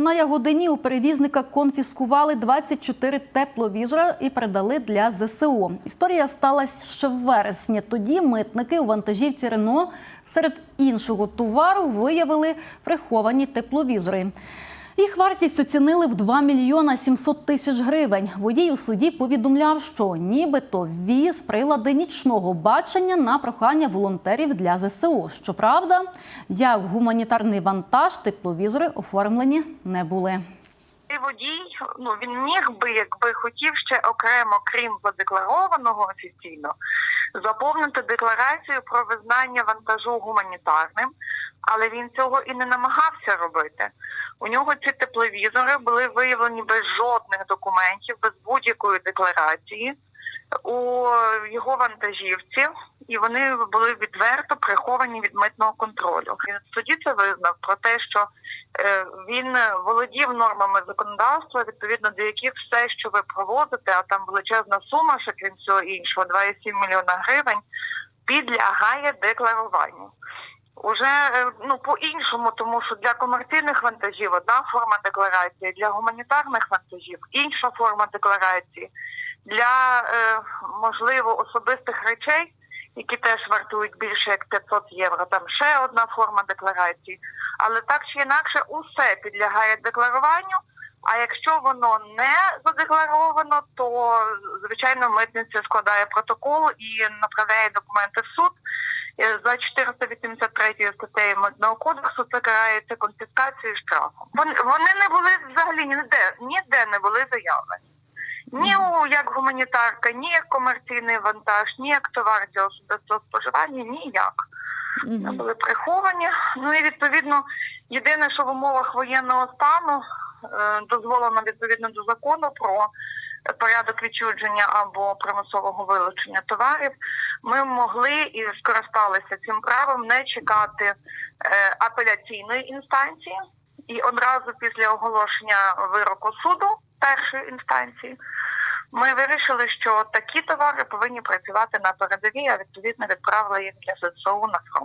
На Ягодині у перевізника конфіскували 24 тепловізора і передали для ЗСУ. Історія сталася ще в вересні. Тоді митники у вантажівці Рено серед іншого товару виявили приховані тепловізори. Їх вартість оцінили в 2 мільйона 700 тисяч гривень. Водій у суді повідомляв, що нібито віз прилади нічного бачення на прохання волонтерів для ЗСУ. Щоправда, як гуманітарний вантаж, тепловізори оформлені не були. І водій, ну він міг би, якби хотів ще окремо, крім задекларованого офіційно, заповнити декларацію про визнання вантажу гуманітарним, але він цього і не намагався робити. У нього ці тепловізори були виявлені без жодних документів, без будь-якої декларації у його вантажівці, і вони були відверто приховані від митного контролю. Він суді це визнав про те, що е, він володів нормами законодавства, відповідно до яких все, що ви проводите, а там величезна сума, ще крім всього іншого, 2,7 мільйона гривень, підлягає декларуванню. Уже е, ну по іншому, тому що для комерційних вантажів одна форма декларації, для гуманітарних вантажів інша форма декларації, для е, можливо особистих речей, які теж вартують більше як 500 євро. Там ще одна форма декларації. Але так чи інакше, усе підлягає декларуванню. А якщо воно не задекларовано, то звичайно митниця складає протокол і направляє документи в суд. Е, За 483 статтею Митного кодексу це карається конфіскацією штрафом. Вони, не були взагалі ніде, ніде не були заявлені. Ні у як гуманітарка, ні як комерційний вантаж, ні як товар для особистого споживання, ніяк. Вони були приховані. Ну і відповідно, єдине, що в умовах воєнного стану е, дозволено відповідно до закону про порядок відчудження або примусового вилучення товарів, ми могли і скористалися цим правом не чекати е, апеляційної інстанції, і одразу після оголошення вироку суду першої інстанції. Ми вирішили, що такі товари повинні працювати на передовій, а відповідно відправили їх для ЗСУ на фронт.